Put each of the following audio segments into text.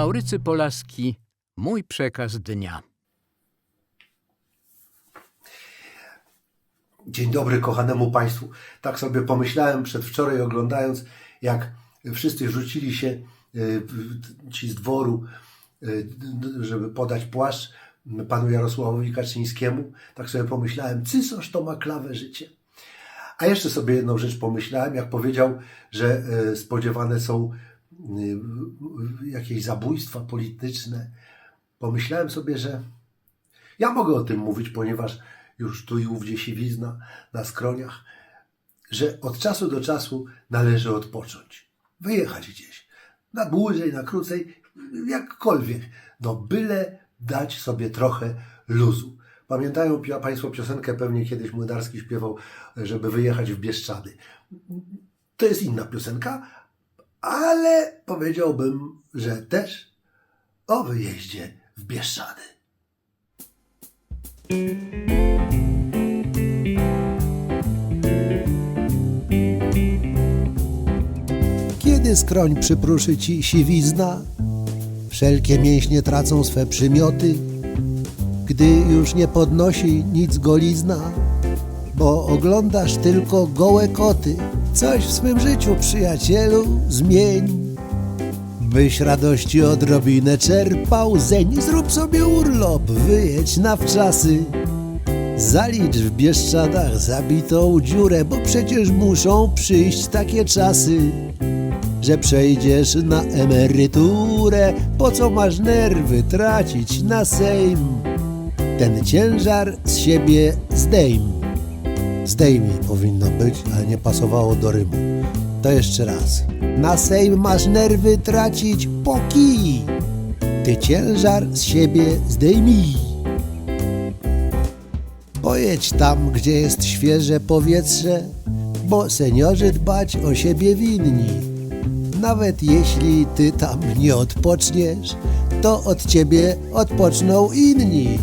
Maurycy Polaski, mój przekaz dnia. Dzień dobry kochanemu Państwu. Tak sobie pomyślałem przedwczoraj oglądając, jak wszyscy rzucili się y, ci z dworu, y, żeby podać płaszcz panu Jarosławowi Kaczyńskiemu. Tak sobie pomyślałem, cysoż to ma klawę życie. A jeszcze sobie jedną rzecz pomyślałem, jak powiedział, że y, spodziewane są jakieś zabójstwa polityczne. Pomyślałem sobie, że ja mogę o tym mówić, ponieważ już tu i ówdzie siwizna na skroniach, że od czasu do czasu należy odpocząć. Wyjechać gdzieś. Na dłużej, na krócej, jakkolwiek. No byle dać sobie trochę luzu. Pamiętają Państwo piosenkę, pewnie kiedyś Młynarski śpiewał, żeby wyjechać w Bieszczady. To jest inna piosenka, ale powiedziałbym, że też o wyjeździe w Bieszczady. Kiedy skroń przypruszy ci siwizna, wszelkie mięśnie tracą swe przymioty, gdy już nie podnosi nic golizna, bo oglądasz tylko gołe koty. Coś w swym życiu, przyjacielu, zmień, byś radości odrobinę czerpał zeń. Zrób sobie urlop, wyjedź na wczasy. Zalicz w Bieszczadach zabitą dziurę, bo przecież muszą przyjść takie czasy, że przejdziesz na emeryturę. Po co masz nerwy tracić na Sejm? Ten ciężar z siebie zdejm. Zdejmij powinno być, ale nie pasowało do rymu. To jeszcze raz. Na Sejm masz nerwy tracić po kij. Ty ciężar z siebie zdejmij. Pojedź tam, gdzie jest świeże powietrze, bo seniorzy dbać o siebie winni. Nawet jeśli ty tam nie odpoczniesz, to od ciebie odpoczną inni.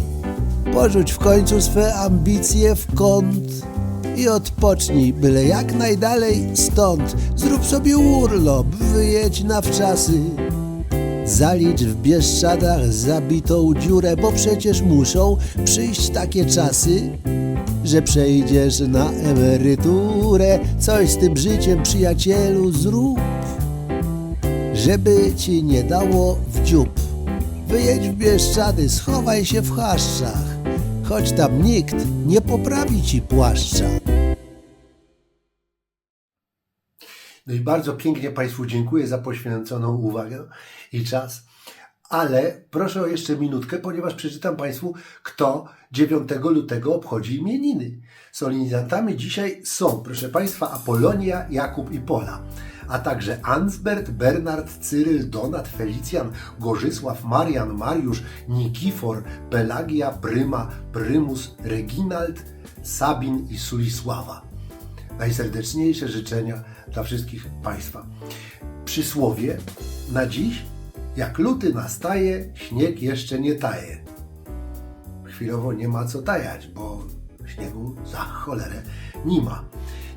Porzuć w końcu swe ambicje w kąt i odpocznij byle jak najdalej stąd. Zrób sobie urlop, wyjedź na wczasy. Zalicz w Bieszczadach zabitą dziurę, bo przecież muszą przyjść takie czasy, że przejdziesz na emeryturę. Coś z tym życiem, przyjacielu, zrób, żeby ci nie dało w dziób. Wyjedź w Bieszczady, schowaj się w chaszczach, choć tam nikt nie poprawi ci płaszcza. No i bardzo pięknie Państwu dziękuję za poświęconą uwagę i czas. Ale proszę o jeszcze minutkę, ponieważ przeczytam Państwu, kto 9 lutego obchodzi imieniny. Solenizantami dzisiaj są, proszę Państwa, Apolonia, Jakub i Pola, a także Ansbert, Bernard, Cyryl, Donat, Felicjan, Gorzysław, Marian, Mariusz, Nikifor, Pelagia, Pryma, Prymus, Reginald, Sabin i Sulisława najserdeczniejsze życzenia dla wszystkich Państwa. Przysłowie na dziś, jak luty nastaje, śnieg jeszcze nie taje. Chwilowo nie ma co tajać, bo śniegu za cholerę nie ma.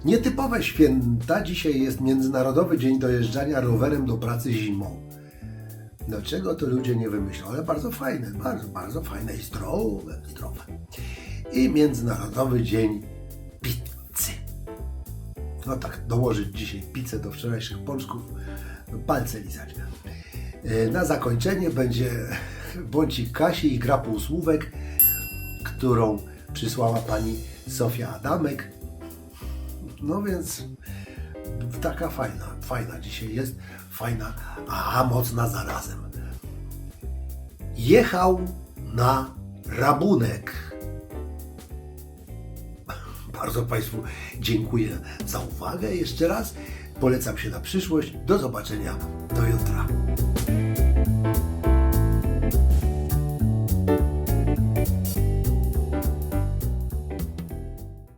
Nietypowe święta dzisiaj jest Międzynarodowy Dzień Dojeżdżania rowerem do pracy zimą. Dlaczego to ludzie nie wymyślą? Ale bardzo fajne, bardzo, bardzo fajne i zdrowe, zdrowe. I Międzynarodowy Dzień Pizzy no tak, dołożyć dzisiaj pizzę do wczorajszych pączków, no palce lizać. E, Na zakończenie będzie bącik Kasi i gra półsłówek, którą przysłała pani Sofia Adamek. No więc taka fajna, fajna dzisiaj jest, fajna, a mocna zarazem. Jechał na rabunek. Bardzo Państwu dziękuję za uwagę jeszcze raz. Polecam się na przyszłość. Do zobaczenia.